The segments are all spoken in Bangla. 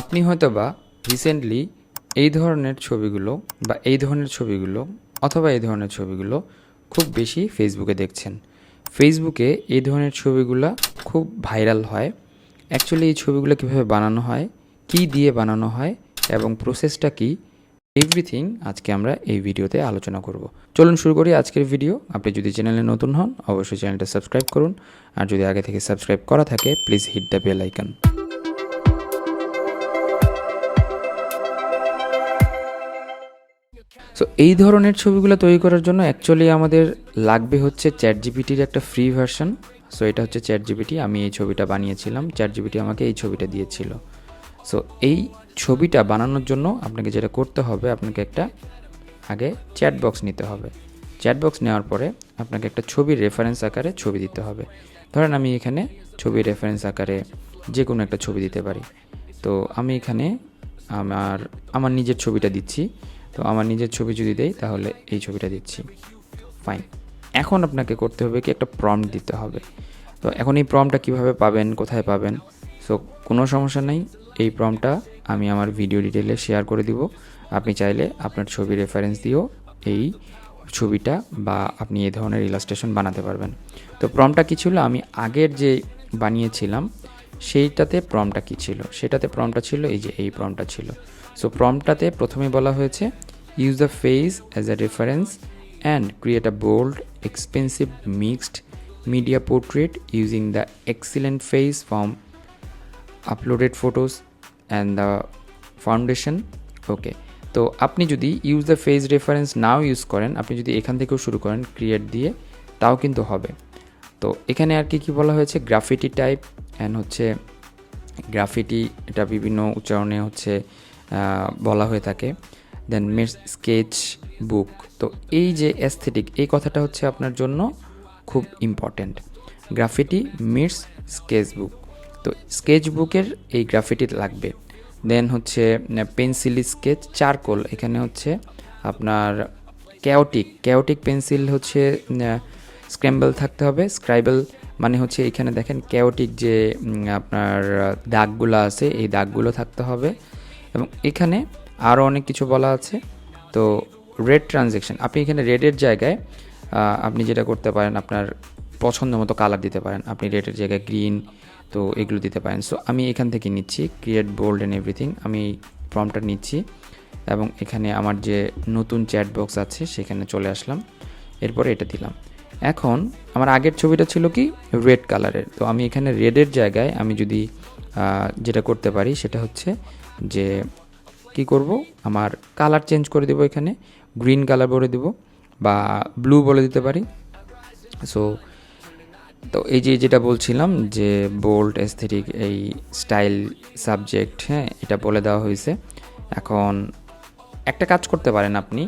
আপনি হয়তো বা রিসেন্টলি এই ধরনের ছবিগুলো বা এই ধরনের ছবিগুলো অথবা এই ধরনের ছবিগুলো খুব বেশি ফেসবুকে দেখছেন। ফেসবুকে এই ধরনের ছবিগুলো খুব ভাইরাল হয়। অ্যাকচুয়ালি এই ছবিগুলো কীভাবে বানানো হয়, কী দিয়ে বানানো হয় এবং প্রসেসটা কী এভরিথিং আজকে আমরা এই ভিডিওতে আলোচনা করব। চলুন শুরু করি আজকের ভিডিও আপনি যদি চ্যানেলে নতুন হন, অবশ্যই চ্যানেলটা সাবস্ক্রাইব করুন। আর যদি আগে থেকে সাবস্ক্রাইব করা থাকে please hit the bell icon so এই ধরনের ছবিগুলো তৈরি করার জন্য অ্যাকচুয়ালি আমাদের লাগবে হচ্ছে চ্যাট জিপিটির একটা ফ্রি ভার্সন সো এটা হচ্ছে চ্যাট জিপিটি আমি এই ছবিটা বানিয়েছিলাম। চ্যাট জিপিটি আমাকে এই ছবিটা দিয়েছিল। সো এই ছবিটা বানানোর জন্য আপনাকে যেটা করতে হবে, আপনাকে একটা আগে চ্যাট বক্স নিতে হবে। চ্যাট বক্স নেওয়ার পরে আপনাকে একটা ছবির রেফারেন্স আকারে ছবি দিতে হবে। ধরেন আমি এখানে ছবির রেফারেন্স আকারে যে কোনো একটা ছবি দিতে পারি। তো আমি এখানে আমার আমার নিজের ছবিটা দিচ্ছি। তো আমার নিজের ছবি যদি দেই, তাহলে এই ছবিটা দিচ্ছি। ফাইন এখন আপনাকে করতে হবে কি একটা প্রম্পট দিতে হবে। তো এখন এই প্রম্পটটা কীভাবে পাবেন, কোথায় পাবেন? সো কোনো সমস্যা নেই। এই প্রম্পটটা আমি আমার ভিডিও ডিটেলে শেয়ার করে দিব। আপনি চাইলে আপনার ছবি রেফারেন্স দিয়েও এই ছবিটা বা আপনি এই ধরনের ইলাস্ট্রেশন বানাতে পারবেন। তো প্রমটা কী ছিল? আমি আগের যে বানিয়েছিলাম, সেইটাতে প্রমটা কী ছিল? সেটাতে প্রমটা ছিল, এই যে এই প্রমটা ছিল। সো প্রমটাতে প্রথমে বলা হয়েছে use the face as a reference and create a bold expensive mixed media portrait using the excellent face from uploaded photos and the foundation okay তো আপনি যদি use the face reference now use করেন, আপনি যদি এখান থেকেও শুরু করেন ক্রিয়েট দিয়ে, তাও কিন্তু হবে। তো এখানে আর কি কি বলা হয়েছে? গ্রাফিটি টাইপ অ্যান্ড হচ্ছে গ্রাফিটি এটা বিভিন্ন উচ্চারণে হচ্ছে বলা হয়ে থাকে। দেন মিস স্কেচ বুক তো এই যে অ্যাস্থেটিক এই কথাটা হচ্ছে আপনার জন্য খুব important graffiti meets sketch book তো স্কেচ বুকের এই গ্রাফিটি লাগবে। দেন হচ্ছে পেন্সিল স্কেচ চারকোল এখানে হচ্ছে আপনার ক্যাওটিক ক্যাওটিক পেন্সিল হচ্ছে স্ক্র্যাম্বল থাকতে হবে। স্ক্রাইবেল মানে হচ্ছে এখানে দেখেন ক্যাওটিক যে আপনার দাগগুলো আছে, এই দাগগুলো থাকতে হবে। এবং এখানে আরও অনেক কিছু বলা আছে। তো রেড ট্রানজেকশন আপনি এখানে রেডের জায়গায় আপনি যেটা করতে পারেন, আপনার পছন্দ মতো কালার দিতে পারেন। আপনি রেডের জায়গায় গ্রিন তো এগুলো দিতে পারেন। সো আমি এখান থেকে নিচ্ছি ক্রিয়েট বোল্ড অ্যান্ড এভরিথিং আমি ফর্মটা নিচ্ছি এবং এখানে আমার যে নতুন চ্যাট বক্স আছে, সেখানে চলে আসলাম। এরপরে এটা দিলাম। এখন, আমার আগের ছবিটা ছিল কি? রেড কালারের তো আমি এখানে রেডের জায়গায় আমি যদি যেটা করতে পারি, সেটা হচ্ছে যে কি করব? আমার কালার চেঞ্জ করে দেবো এখানে গ্রিন কালার বলে দেবো বা ব্লু বলে দিতে পারি। সো তো এই যে যেটা বলছিলাম যে বোল্ড এস্থেটিক এই স্টাইল সাবজেক্ট হ্যাঁ এটা বলে দেওয়া হয়েছে। এখন একটা কাজ করতে পারেন আপনি।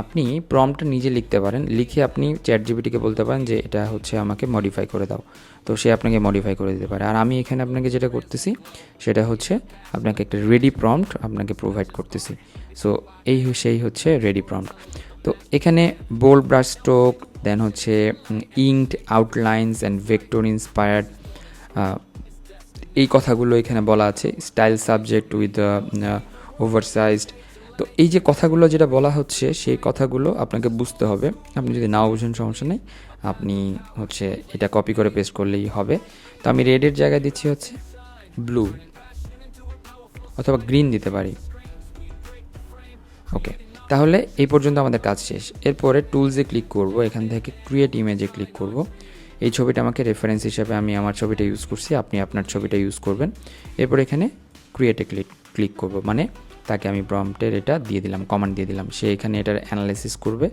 আপনি প্রম্পটটা নিজে লিখতে পারেন। লিখে আপনি চ্যাট জিবিটিকে বলতে পারেন যে, এটা হচ্ছে আমাকে মডিফাই করে দাও। তো সে আপনাকে মডিফাই করে দিতে পারে। আর আমি এখানে আপনাকে যেটা করতেছি, সেটা হচ্ছে আপনাকে একটা রেডি প্রম্পট আপনাকে প্রোভাইড করতেছি। সো এই সেই হচ্ছে রেডি প্রম্পট তো এখানে বোল্ড ব্রাশ স্ট্রোক দেন হচ্ছে inked outlines and vector inspired এই কথাগুলো এখানে বলা আছে। স্টাইল সাবজেক্ট উইথ ওভারসাইজড তো এই যে কথাগুলো যেটা বলা হচ্ছে, সেই কথাগুলো আপনাকে বুঝতে হবে। আপনি যদি নাও বুঝেন, সমস্যা নেই। আপনি হচ্ছে এটা কপি করে পেস্ট করলেই হবে। তো আমি রেডের জায়গায় দিচ্ছি হচ্ছে ব্লু অথবা গ্রিন দিতে পারি। ওকে তাহলে এই পর্যন্ত আমাদের কাজ শেষ। এরপরে টুলসে ক্লিক করব, এখান থেকে ক্রিয়েট ইমেজে ক্লিক করব। এই ছবিটা আমাকে রেফারেন্স হিসেবে আমি আমার ছবিটা ইউজ করছি, আপনি আপনার ছবিটা ইউজ করবেন। এরপর এখানে ক্রিয়েটে ক্লিক ক্লিক করব। মানে তাকে আমি প্রম্পটের এটা দিয়ে দিলাম কমান্ড দিয়ে দিলাম। সে এখানে এটার অ্যানালাইসিস করবে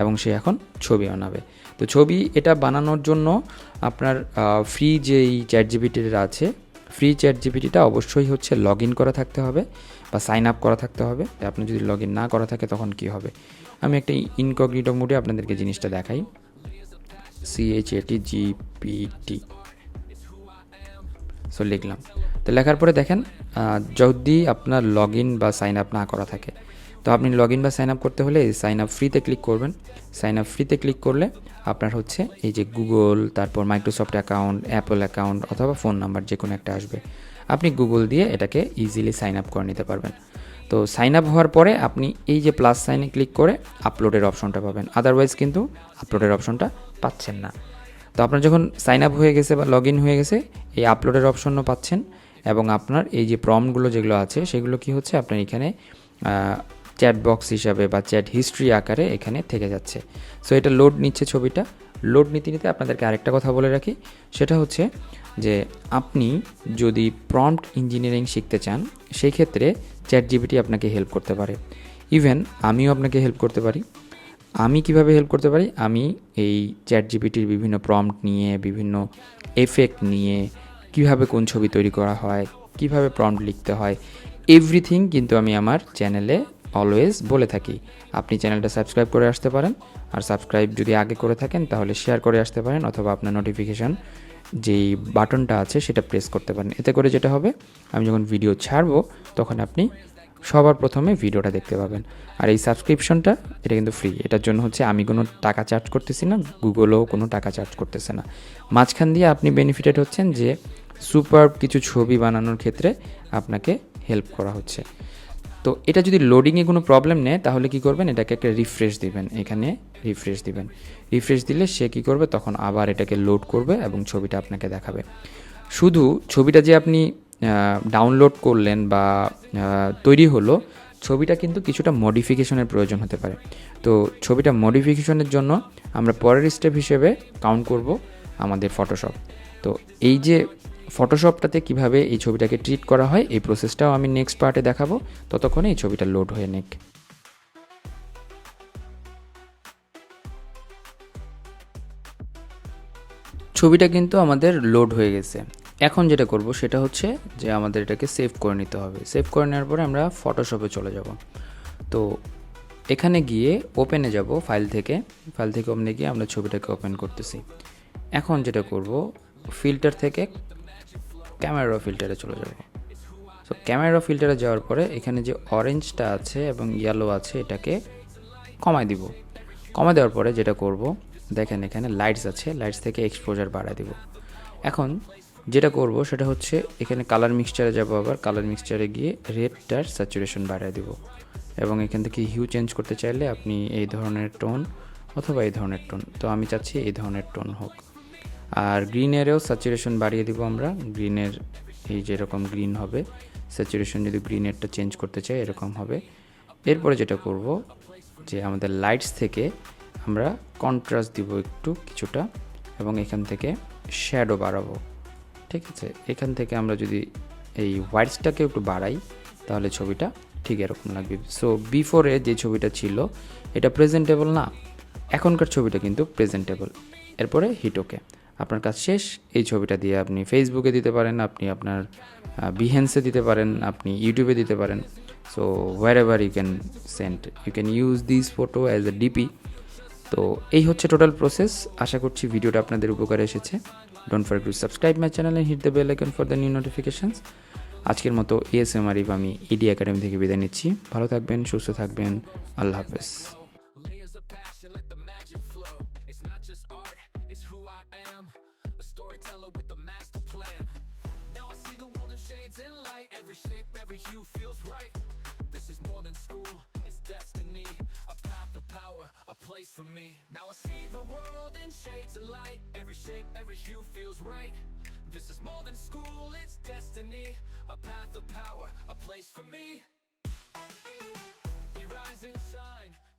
এবং সে এখন ছবি বানাবে। তো ছবি এটা বানানোর জন্য আপনার ফ্রি যেই চ্যাট জিবিটির আছে ফ্রি চ্যাট জিপিটিটা অবশ্যই হচ্ছে লগ ইন করা থাকতে হবে বা সাইন আপ করা থাকতে হবে। আপনি যদি লগ ইন না করা থাকে তখন কি হবে? আমি একটা ইনকগনিটো মোডে আপনাদেরকে জিনিসটা দেখাই। সিএইচ এটি জিপিটি সো লিখলাম। তো লেখার পরে দেখেন যদি আপনার লগ ইন বা সাইন আপ না করা থাকে, তো আপনি লগ ইন বা সাইন আপ করতে হলে সাইন আপ ফ্রিতে ক্লিক করবেন। সাইন আপ ফ্রিতে ক্লিক করলে আপনার হচ্ছে এই যে গুগল তারপর মাইক্রোসফট অ্যাকাউন্ট অ্যাপল অ্যাকাউন্ট অথবা ফোন নাম্বার যে কোনো একটা আসবে। আপনি গুগল দিয়ে এটাকে ইজিলি সাইন আপ করে নিতে পারবেন। তো সাইন আপ হওয়ার পরে আপনি এই যে প্লাস সাইনে ক্লিক করে আপলোডের অপশনটা পাবেন। আদারওয়াইজ কিন্তু আপলোডের অপশনটা পাচ্ছেন না। তো আপনার যখন সাইন আপ হয়ে গেছে বা লগ ইন হয়ে গেছে, এই আপলোডের অপশনও পাচ্ছেন। এবং আপনার এই যে প্রমগুলো যেগুলো আছে, সেগুলো কি হচ্ছে? আপনার এখানে চ্যাট বক্স হিসাবে বা চ্যাট হিস্ট্রি আকারে এখানে থেকে যাচ্ছে। সো এটা লোড নিচ্ছে ছবিটা। লোড নিতে নিতে আপনাদেরকে আরেকটা কথা বলে রাখি। সেটা হচ্ছে যে আপনি যদি প্রম্পট ইঞ্জিনিয়ারিং শিখতে চান সেই ক্ষেত্রে চ্যাট জিবিটি আপনাকে হেল্প করতে পারে। ইভেন আমিও আপনাকে হেল্প করতে পারি। আমি কীভাবে হেল্প করতে পারি? আমি এই চ্যাট জিপিটির বিভিন্ন প্রম্পট নিয়ে, বিভিন্ন এফেক্ট নিয়ে কীভাবে কোন ছবি তৈরি করা হয়, কীভাবে প্রম্পট লিখতে হয় এভরিথিং কিন্তু আমি আমার চ্যানেলে অলওয়েজ বলে থাকি। আপনি চ্যানেলটা সাবস্ক্রাইব করে আসতে পারেন, আর সাবস্ক্রাইব যদি আগে করে থাকেন তাহলে শেয়ার করে আসতে পারেন, অথবা আপনার নোটিফিকেশান যেই বাটনটা আছে সেটা প্রেস করতে পারেন। এতে করে যেটা হবে, আমি যখন ভিডিও ছাড়বো, তখন আপনি সবার প্রথমে ভিডিওটা দেখতে পাবেন। আর এই সাবস্ক্রিপশনটা এটা কিন্তু ফ্রি এটার জন্য হচ্ছে আমি কোনো টাকা চার্জ করতেছি না গুগলও কোনো টাকা চার্জ করতেছে না। মাঝখান দিয়ে আপনি বেনিফিটেড হচ্ছেন যে সুপার কিছু ছবি বানানোর ক্ষেত্রে আপনাকে হেল্প করা হচ্ছে। তো এটা যদি লোডিংয়ে কোনো প্রবলেম নেয়, তাহলে কি করবেন? এটাকে একটা রিফ্রেশ দিবেন। এখানে রিফ্রেশ দিবেন। রিফ্রেশ দিলে সে কি করবে? তখন আবার এটাকে লোড করবে এবং ছবিটা আপনাকে দেখাবে। শুধু ছবিটা যে আপনি ডাউনলোড করলেন বা তৈরি হলো, ছবিটা কিন্তু কিছুটা মডিফিকেশনের প্রয়োজন হতে পারে। তো ছবিটা মডিফিকেশনের জন্য আমরা পরের স্টেপ হিসেবে কাউন্ট করব আমাদের ফটোশপ তো এই যে ফটোশপটাতে কীভাবে এই ছবিটাকে ট্রিট করা হয়, এই প্রসেসটাও আমি নেক্সট পার্টে দেখাবো। ততক্ষণে এই ছবিটা লোড হয়ে নেক। ছবিটা কিন্তু আমাদের লোড হয়ে গেছে। এখন যেটা করব সেটা হচ্ছে যে আমাদের এটাকে সেভ করে নিতে হবে। সেভ করে নেওয়ার পরে আমরা ফটোশপে চলে যাব। তো এখানে গিয়ে ওপেনে যাব ফাইল থেকে। ফাইল থেকে ওপেনে গিয়ে আমরা ছবিটাকে ওপেন করতেছি। এখন যেটা করব ফিল্টার থেকে ক্যামেরা ফিল্টারে চলে যাব। সো ক্যামেরা ফিল্টারে যাওয়ার পরে এখানে যে অরেঞ্জটা আছে এবং ইয়েলো আছে, এটাকে কমায় দিব। কমায় দেওয়ার পরে যেটা করব, দেখেন এখানে লাইটস আছে লাইটস থেকে এক্সপোজার বাড়ায় দিব। এখন যেটা করব, সেটা হচ্ছে এখানে কালার মিক্সচারে যাব আবার। কালার মিক্সচারে গিয়ে রেডটার স্যাচুরেশন বাড়ায় দিব। এবং এখান থেকে হিউ চেঞ্জ করতে চাইলে আপনি এই ধরনের টোন অথবা এই ধরনের টোন তো আমি চাচ্ছি এই ধরনের টোন হোক। আর গ্রিনেরও স্যাচুরেশন বাড়িয়ে দিব আমরা। গ্রিনের এই যেরকম গ্রিন হবে, স্যাচুরেশন যদি গ্রিনেরটা চেঞ্জ করতে চাই এরকম হবে। এরপরে যেটা করব, যে আমাদের লাইটস থেকে আমরা কন্ট্রাস্ট দিব একটু কিছুটা এবং এখান থেকে শ্যাডো বাড়াবো। ঠিক আছে? এখান থেকে আমরা যদি এই হোয়াইটসটাকে একটু বাড়াই, তাহলে ছবিটা ঠিক এরকম লাগবে। সো বিফোরে যে ছবিটা ছিল, এটা প্রেজেন্টেবল না। এখনকার ছবিটা কিন্তু প্রেজেন্টেবল এরপরে হিটোকে আপনার কাজ শেষ। এই ছবিটা দিয়ে আপনি ফেসবুকে দিতে পারেন, আপনি আপনার বিহেন্সে দিতে পারেন, আপনি ইউটিউবে দিতে পারেন। So wherever you can send you can use this photo as a DP তো এই হচ্ছে টোটাল প্রসেস আশা করছি ভিডিওটা আপনাদের উপকারে এসেছে। Don't for to subscribe my channel hit the bell icon for the new notifications আজকের মতো এস এএসএম আরিফ আমি ইডি একাডেমি থেকে বিদায় নিচ্ছি। ভালো থাকবেন, সুস্থ থাকবেন। আল্লাহ হাফেজ। you feels right. This is more than school, it's destiny. A path of power, a place for me. Now I see the world in shades of light. Every shape, every hue feels right. This is more than school, it's destiny. A path of power, a place for me. We rise and shine.